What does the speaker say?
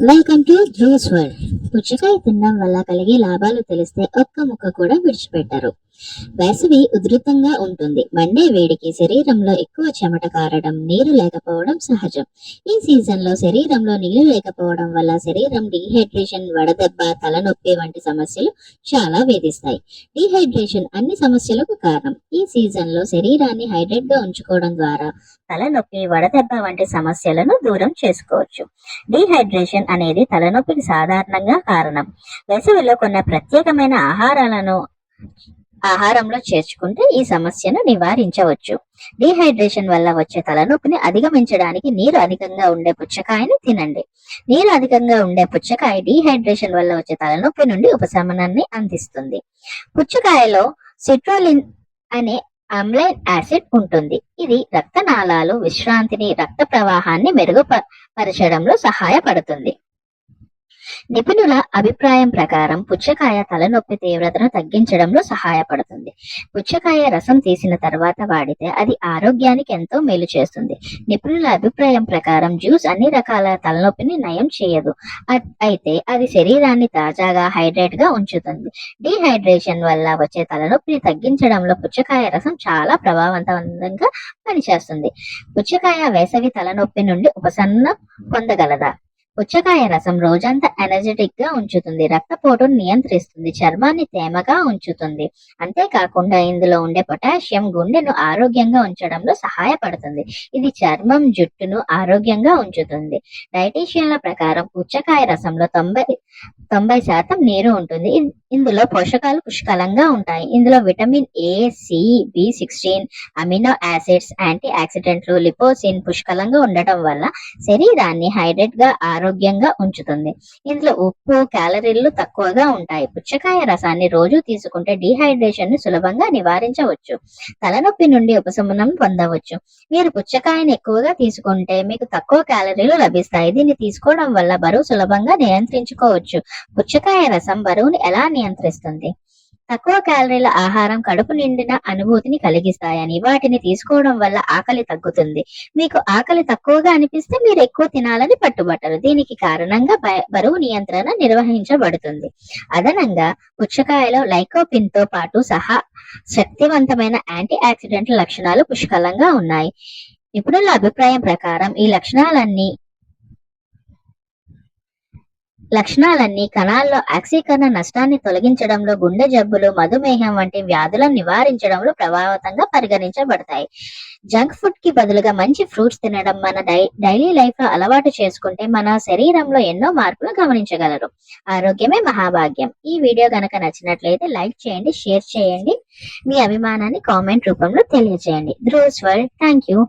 Welcome to juice world పుచ్చకాయ తినడం వల్ల కలిగే లాభాలు తెలిస్తే ఒక్క ముక్క కూడా విడిచిపెట్టరు. వేసవి ఉధృతంగా ఉంటుంది. మండే వేడికి శరీరంలో ఎక్కువ చెమట కారడం నీరు లేకపోవడం సహజం. ఈ సీజన్లో శరీరంలో నీరు లేకపోవడం వల్ల శరీరం డీహైడ్రేషన్ వడదెబ్బ తలనొప్పి వంటి సమస్యలు చాలా వేధిస్తాయి. డీహైడ్రేషన్ అన్ని సమస్యలకు కారణం. ఈ సీజన్లో శరీరాన్ని హైడ్రేట్గా ఉంచుకోవడం ద్వారా తలనొప్పి వడదెబ్బ వంటి సమస్యలను దూరం చేసుకోవచ్చు. డీహైడ్రేషన్ అనేది తలనొప్పికి సాధారణంగా కారణం. వేసవిలో కొన్ని ప్రత్యేకమైన ఆహారాలను ఆహారంలో చేర్చుకుంటే ఈ సమస్యను నివారించవచ్చు. డీహైడ్రేషన్ వల్ల వచ్చే తలనొప్పిని అధిగమించడానికి నీరు అధికంగా ఉండే పుచ్చకాయని తినండి. నీరు అధికంగా ఉండే పుచ్చకాయ డీహైడ్రేషన్ వల్ల వచ్చే తలనొప్పి నుండి ఉపశమనాన్ని అందిస్తుంది. పుచ్చకాయలో సిట్రోలిన్ అనే అమ్లైన్ యాసిడ్ ఉంటుంది. ఇది రక్తనాళాలు విశ్రాంతిని రక్త ప్రవాహాన్ని మెరుగుపరచడంలో సహాయపడుతుంది. నిపుణుల అభిప్రాయం ప్రకారం పుచ్చకాయ తలనొప్పి తీవ్రతను తగ్గించడంలో సహాయపడుతుంది. పుచ్చకాయ రసం తీసిన తర్వాత వాడితే అది ఆరోగ్యానికి ఎంతో మేలు చేస్తుంది. నిపుణుల అభిప్రాయం ప్రకారం జ్యూస్ అన్ని రకాల తలనొప్పిని నయం చేయదు. అయితే అది శరీరాన్ని తాజాగా హైడ్రేట్గా ఉంచుతుంది. డీహైడ్రేషన్ వల్ల వచ్చే తలనొప్పిని తగ్గించడంలో పుచ్చకాయ రసం చాలా ప్రభావవంతంగా పనిచేస్తుంది. పుచ్చకాయ వేసవి తలనొప్పి నుండి ఉపశమనం పొందగలదా? పుచ్చకాయ రసం రోజంతా ఎనర్జెటిక్గా ఉంచుతుంది. రక్తపోటును నియంత్రిస్తుంది. చర్మాన్ని తేమగా ఉంచుతుంది. అంతేకాకుండా ఇందులో ఉండే పొటాషియం గుండెను ఆరోగ్యంగా ఉంచడంలో సహాయపడుతుంది. ఇది చర్మం జుట్టును ఆరోగ్యంగా ఉంచుతుంది. డైటీషియన్ల ప్రకారం పుచ్చకాయ రసంలో తొంభై తొంభై శాతం నీరు ఉంటుంది. ఇందులో పోషకాలు పుష్కలంగా ఉంటాయి. ఇందులో vitamin A C B sixteen amino acids anti ఆక్సిడెంట్లు లిపోసిన్ పుష్కలంగా ఉండటం వల్ల శరీరాన్ని హైడ్రేట్గా ఆరోగ్యంగా ఉంచుతుంది. ఇందులో ఉప్పు క్యాలరీలు తక్కువగా ఉంటాయి. పుచ్చకాయ రసాన్ని రోజు తీసుకుంటే డిహైడ్రేషన్ని సులభంగా నివారించవచ్చు. తలనొప్పి నుండి ఉపశమనం పొందవచ్చు. మీరు పుచ్చకాయని ఎక్కువగా తీసుకుంటే మీకు తక్కువ క్యాలరీలు లభిస్తాయి. దీన్ని తీసుకోవడం వల్ల బరువు సులభంగా నియంత్రించుకోవచ్చు. పుచ్చకాయ రసం బరువుని ఎలా నియంత్రిస్తుంది. తక్కువ క్యాలరీల ఆహారం కడుపు నిండిన అనుభూతిని కలిగిస్తాయని వాటిని తీసుకోవడం వల్ల ఆకలి తగ్గుతుంది. మీకు ఆకలి తక్కువగా అనిపిస్తే మీరు ఎక్కువ తినాలని పట్టుబట్టరు. దీనికి కారణంగా బరువు నియంత్రణ నిర్వహించబడుతుంది. అదనంగా పుచ్చకాయలో లైకోపిన్తో పాటు సహా శక్తివంతమైన యాంటీ ఆక్సిడెంట్ లక్షణాలు పుష్కలంగా ఉన్నాయి. నిపుణుల అభిప్రాయం ప్రకారం ఈ లక్షణాలన్నీ లక్షణాలన్నీ కణాల్లో ఆక్సీకరణ నష్టాన్ని తొలగించడంలో గుండె జబ్బులు మధుమేహం వంటి వ్యాధులను నివారించడంలో ప్రభావితంగా పరిగణించబడతాయి. జంక్ ఫుడ్కి బదులుగా మంచి ఫ్రూట్స్ తినడం మన డై డైలీ లైఫ్లో అలవాటు చేసుకుంటే మన శరీరంలో ఎన్నో మార్పులు గమనించగలరు. ఆరోగ్యమే మహాభాగ్యం. ఈ వీడియో గనక నచ్చినట్లయితే లైక్ చేయండి షేర్ చేయండి. మీ అభిమానాన్ని కామెంట్ రూపంలో తెలియజేయండి. Dhruv స్వర్ thank you